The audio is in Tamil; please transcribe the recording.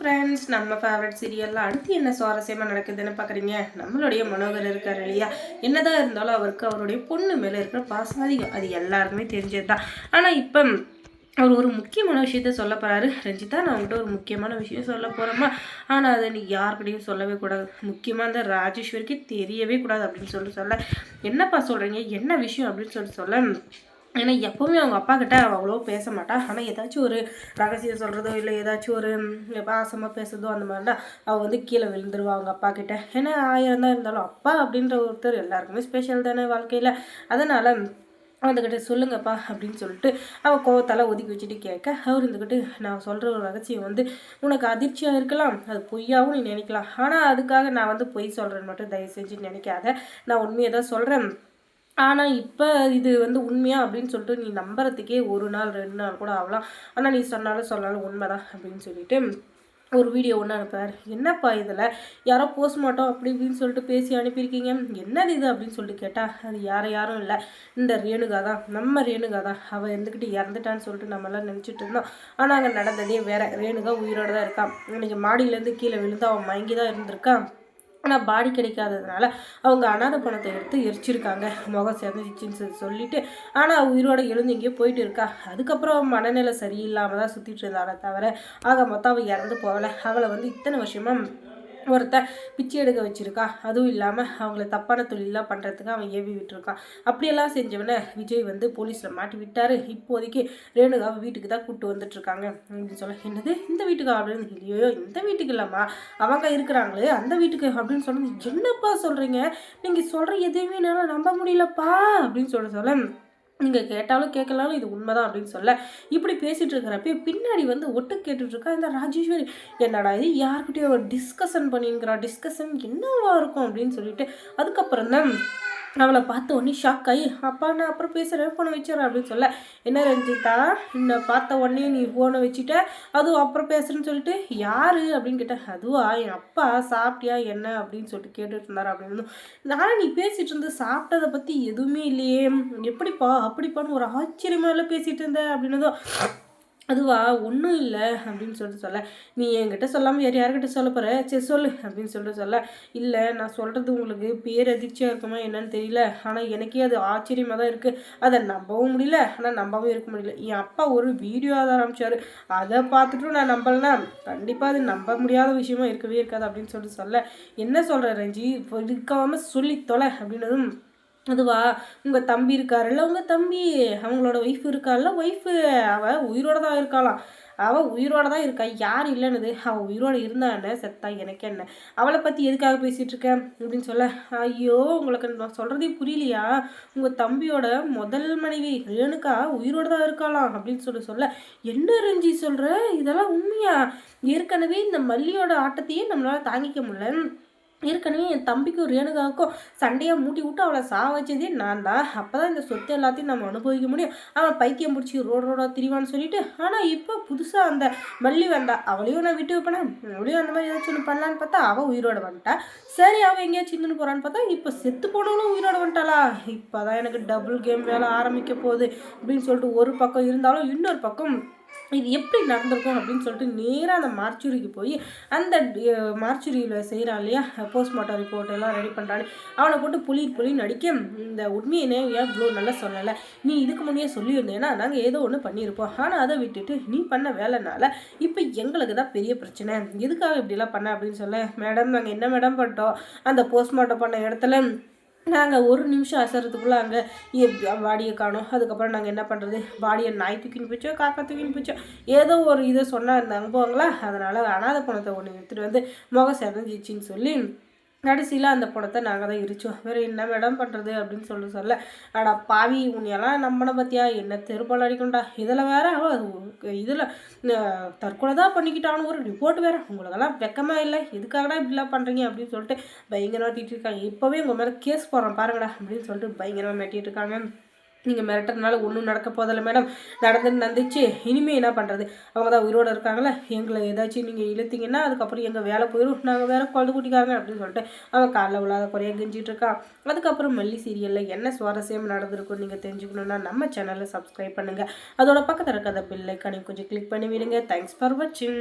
ஃப்ரெண்ட்ஸ் நம்ம ஃபேவரட் சீரியலில் அடுத்து என்ன சுவாரஸ்யமாக நடக்குதுன்னு பார்க்குறீங்க நம்மளுடைய மனோகர் இருக்கார் இல்லையா? என்னதான் இருந்தாலும் அவருக்கு அவருடைய பொண்ணு மேலே இருக்கிற பாசம் அதிகம் அது எல்லாருக்குமே தெரிஞ்சது தான் ஆனால் இப்போ அவர் ஒரு முக்கியமான விஷயத்த சொல்ல போகிறாரு ரஞ்சிதா நான் உங்கள்கிட்ட ஒரு முக்கியமான விஷயம் சொல்ல போகிறோமா ஆனால் அதை நீ யாருக்கிட்டையும் சொல்லவே கூடாது. முக்கியமாக அந்த ராஜேஸ்வரிக்கு தெரியவே கூடாது அப்படின்னு சொல்லிட்டு சொல்ல. என்னப்பா சொல்கிறீங்க என்ன விஷயம் அப்படின்னு சொல்லி சொல்ல. ஏன்னா எப்போவுமே அவங்க அப்பா கிட்ட அவ்வளோ பேச மாட்டா. ஆனால் ஏதாச்சும் ஒரு ரகசியம் சொல்கிறதோ இல்லை ஏதாச்சும் ஒரு பாசமாக பேசுறதோ அந்த மாதிரினா அவள் வந்து கீழே விழுந்துருவா அவங்க அப்பா கிட்ட. ஏன்னா ஆயிரம் தான் இருந்தாலும் அப்பா அப்படின்ற ஒருத்தர் எல்லாருக்குமே ஸ்பெஷல் தானே வாழ்க்கையில். அதனால் வந்துக்கிட்ட சொல்லுங்கப்பா அப்படின்னு சொல்லிட்டு அவள் கோவத்தால் ஒதுக்கி வச்சுட்டு கேட்க அவர் இருந்துக்கிட்டு நான் சொல்கிற ஒரு ரகசியம் வந்து உனக்கு அதிர்ச்சியாக இருக்கலாம். அது பொய்யாகவும் நீ நினைக்கலாம். ஆனால் அதுக்காக நான் வந்து பொய் சொல்கிறேன்னு மட்டும் தயவு செஞ்சு நினைக்காத. நான் உண்மையை தான் சொல்கிறேன் ஆனால் இப்போ இது வந்து உண்மையா அப்படின்னு சொல்லிட்டு நீ நம்புறதுக்கே ஒரு நாள் ரெண்டு நாள் கூட ஆகலாம். ஆனால் நீ சொன்னாலும் சொன்னாலும் உண்மைதான் அப்படின்னு சொல்லிட்டு ஒரு வீடியோ ஒன்று அனுப்புறாரு. என்னப்பா இதில்? யாரோ போஸ்ட்மார்ட்டம் அப்படி இப்படின்னு சொல்லிட்டு பேசி அனுப்பியிருக்கீங்க. என்னது இது அப்படின்னு சொல்லிட்டு கேட்டால் அது யார யாரும் இல்லை. இந்த ரேணுகா தான். நம்ம ரேணுகா தான். அவள் இருந்துக்கிட்டு இறந்துட்டான்னு சொல்லிட்டு நம்மளாம் நினச்சிட்டு இருந்தோம். ஆனால் அங்கே நடந்ததே வேற. ரேணுகா உயிரோடு தான் இருக்கான் இன்றைக்கி மாடியிலேருந்து கீழே விழுந்து அவன் மயங்கி தான் இருந்திருக்கான். ஆனால் பாடி கிடைக்காததுனால அவங்க அனாத பணத்தை எடுத்து எரிச்சிருக்காங்க. முகம் செதஞ்சிச்சின்னு சொல்லி சொல்லிட்டு ஆனால் உயிரோட எழுந்து இங்கேயே போயிட்டு இருக்கா. அதுக்கப்புறம் மனநிலை சரியில்லாமல் தான் சுற்றிட்டு இருந்தாலே தவிர ஆக மொத்தம் அவள் இறந்து போகலை. அவளை வந்து இத்தனை வருஷமாக ஒருத்தன் பிச்சை எடுக்க வச்சுருக்கா. அதுவும் இல்லாமல் அவங்கள தப்பான தொழிலாக பண்ணுறதுக்கு அவன் ஏவி விட்டுருக்கான் அப்படியெல்லாம் செஞ்சவனை விஜய் வந்து போலீஸில் மாட்டி விட்டார். இப்போதைக்கு ரேணுகாவை வீட்டுக்கு தான் கூப்பிட்டு வந்துட்டுருக்காங்க. அப்படின்னு சொல்ல என்னது? இந்த வீட்டுக்கா அப்படின்னு? இல்லையோ இந்த வீட்டுக்கு இல்லைம்மா. அவங்க இருக்கிறாங்களே அந்த வீட்டுக்கு அப்படின்னு சொன்னது என்னப்பா சொல்கிறீங்க நீங்கள் சொல்கிற எதுவுமே என்னால் நம்ப முடியலப்பா அப்படின்னு சொல்ல சொல்ல நீங்கள் கேட்டாலும் கேட்கலாலும் இது உண்மைதான் அப்படின்னு சொல்ல. இப்படி பேசிகிட்டு இருக்கிறப்ப பின்னாடி வந்து ஒட்டு கேட்டுட்ருக்கா இந்த ராஜேஸ்வரி. என்னடா இது? யார்கிட்டயோ டிஸ்கஷன் பண்ணிங்கிறா டிஸ்கஷன் என்னவா இருக்கும் அப்படின்னு சொல்லிட்டு அதுக்கப்புறம் தான் அவளை பார்த்த உடனே ஷாக் ஆகி அப்பா நான் அப்புறம் பேசுகிறேன் ஃபோனை வச்சிடறேன் அப்படின்னு சொல்ல. என்ன ரஞ்சிதா என்னை பார்த்த உடனே நீ ஃபோனை வச்சுட்ட அதுவும் அப்புறம் பேசுகிறேன்னு சொல்லிட்டு யார்? அப்படின்னு கேட்டேன் அதுவா என் அப்பா சாப்பிட்டியா என்ன? அப்படின்னு சொல்லிட்டு கேட்டுட்டு இருந்தார் அப்படின்னு நானும் நீ பேசிகிட்டு இருந்து சாப்பிட்டதை பற்றி எதுவுமே இல்லையே எப்படிப்பா அப்படிப்பான்னு ஒரு ஆச்சரியமாக பேசிகிட்டு இருந்த அப்படின்னதும் அதுவா? ஒன்றும் இல்லை அப்படின்னு சொல்லிட்டு சொல்ல. நீ என்கிட்ட சொல்லாமல் யார் யார்கிட்ட சொல்ல போகிற சரி சொல்லு அப்படின்னு சொல்லிட்டு சொல்ல. இல்லை நான் சொல்கிறது உங்களுக்கு பேரதிர்ச்சியாக இருக்குமா என்னன்னு தெரியல. ஆனால் எனக்கே அது ஆச்சரியமாக தான் இருக்குது அதை நம்பவும் முடியல. ஆனால் நம்பவும் இருக்க முடியல. என் அப்பா ஒரு வீடியோ அதை ஆரம்பிச்சார். அதை பார்த்துட்டும் நான் நம்பலைன்னா கண்டிப்பாக அது நம்ப முடியாத விஷயமா இருக்கவே இருக்காது அப்படின்னு சொல்லிட்டு சொல்ல. என்ன சொல்கிற ரஞ்சி? இருக்காமல் சொல்லி தொலை அப்படின்னதும் அதுவா? உங்கள் தம்பி இருக்காருல்ல உங்கள் தம்பி அவங்களோட ஒய்ஃப் இருக்கார்ல ஒய்ஃபு அவள் உயிரோட தான் இருக்காளாம். அவள் உயிரோட தான் இருக்கா? யார் இல்லைன்னுது. அவள் உயிரோடு இருந்தா என்ன? செத்தா எனக்கு என்ன? அவளை பற்றி எதுக்காக பேசிகிட்டு இருக்கேன் அப்படின்னு சொல்ல ஐயோ உங்களுக்கு நான் சொல்கிறதே புரியலையா? உங்கள் தம்பியோட முதல் மனைவி ரேணுக்கா உயிரோட தான் இருக்காளாம் அப்படின்னு சொல்லி சொல்ல என்ன ரஞ்சி சொல்கிற இதெல்லாம் உண்மையா? ஏற்கனவே இந்த மல்லியோட ஆட்டத்தையே நம்மளால் தாங்கிக்க முடியல. ஏற்கனவே என் தம்பிக்கும் ரேணுகாவுக்கும் சண்டையாக மூட்டி விட்டு அவளை சா வச்சதே நான் தான் அப்போ தான் இந்த சொத்து எல்லாத்தையும் நம்ம அனுபவிக்க முடியும். அவன் பைத்தியம் பிடிச்சி ரோடு ரோடாக திரிவான்னு சொல்லிட்டு ஆனால் இப்போ புதுசாக அந்த மல்லி வந்தா அவளையும் நான் விட்டு வைப்பேனா? அவளையும் அந்த மாதிரி ஏதாச்சும் ஒன்று பண்ணலான்னு பார்த்தா அவள் உயிரோட வந்துட்டா. சரி அவள் எங்கேயாச்சும் சிந்துன்னு போகிறான்னு பார்த்தா இப்போ செத்து போனவளும் உயிரோட வந்துட்டாளா? இப்போ தான் எனக்கு டபுள் கேம் வேலை ஆரம்பிக்க போகுது அப்படின்னு சொல்லிட்டு ஒரு பக்கம் இருந்தாலும் இன்னொரு பக்கம் இது எப்படி நடந்திருக்கும் அப்படின்னு சொல்லிட்டு நேராக அந்த மார்ச்சுரிக்கு போய் அந்த மார்ச்சுரியில் செய்கிறான் இல்லையா? போஸ்ட்மார்ட்டம் ரிப்போர்ட் எல்லாம் ரெடி பண்ணுறான்னு அவனை போட்டு புளி புளின்னு நடிக்க இந்த உண்மையை ஏன் இவ்வளோ நல்லா சொல்லலை? நீ இதுக்கு முன்னே சொல்லியிருந்தேன்னா நாங்கள் ஏதோ ஒன்று பண்ணியிருப்போம். ஆனால் அதை விட்டுட்டு நீ பண்ண வேலைனால இப்போ எங்களுக்கு தான் பெரிய பிரச்சனை. எதுக்காக இப்படிலாம் பண்ண அப்படின்னு சொல்ல மேடம் நாங்கள் என்ன மேடம் பண்ணிட்டோம்? அந்த போஸ்ட்மார்ட்டம் பண்ண இடத்துல நாங்கள் ஒரு நிமிஷம் அசரத்துக்குள்ளே அங்கே பாடியை காணும். அதுக்கப்புறம் நாங்கள் என்ன பண்ணுறது பாடியை நாய் தூக்கின்னு போச்சோ காக்கா தூக்கின்னு போச்சோ ஏதோ ஒரு இதை சொன்னால் அந்த அனுபவங்களா அதனால் அனாத பணத்தை ஒன்று எடுத்துகிட்டு வந்து முகம் செதஞ்சிச்சின்னு சொல்லி கடைசியில் அந்த பணத்தை நாங்கள் தான் இருச்சோம் வேறு என்ன மேடம் பண்ணுறது அப்படின்னு சொல்லி சொல்ல அடா பாவி உன்னையெல்லாம் நம்மளை பற்றியா என்ன திருப்பல் அடிக்கண்டா இதில் வேற இதில் தற்கொலை தான் பண்ணிக்கிட்டான்னு ஒரு ரிப்போர்ட் வேறு. உங்களுக்கெல்லாம் வெக்கமாக இல்லை. எதுக்காகடா இப்படிலாம் பண்ணுறீங்க அப்படின்னு சொல்லிட்டு பயங்கரமாக திட்டிருக்காங்க. இப்போவே உங்கள் மேலே கேஸ் போடுறோம் பாருங்கடா அப்படின்னு சொல்லிட்டு பயங்கரமாக மாட்டிகிட்டு இருக்காங்க. நீங்கள் மிரட்டுறதுனால ஒன்றும் நடக்க போதில்ல மேடம் நடந்து நடந்துச்சு. இனிமேல் என்ன பண்ணுறது அவங்க தான் உயிரோடு இருக்காங்களே எங்களை ஏதாச்சும் நீங்கள் இழுத்தீங்கன்னா அதுக்கப்புறம் எங்கள் வேலை போயிடும் நாங்கள் வேறு குழந்தை கூட்டிக்காங்க அப்படின்னு சொல்லிட்டு அவன் காலைல உள்ளாத குறையாக கெஞ்சிட்டு இருக்கான். அதுக்கப்புறம் மல்லி சீரியலில் என்ன சுவாரஸ்யம் நடந்திருக்கும் நீங்கள் தெரிஞ்சுக்கணுன்னா நம்ம சேனலை சப்ஸ்கிரைப் பண்ணுங்கள் அதோட பக்கத்தில் இருக்கிற அந்த பில்லைக்கானே கொஞ்சம் கிளிக் பண்ணி விடுங்க தேங்க்ஸ் ஃபார் வாட்சிங்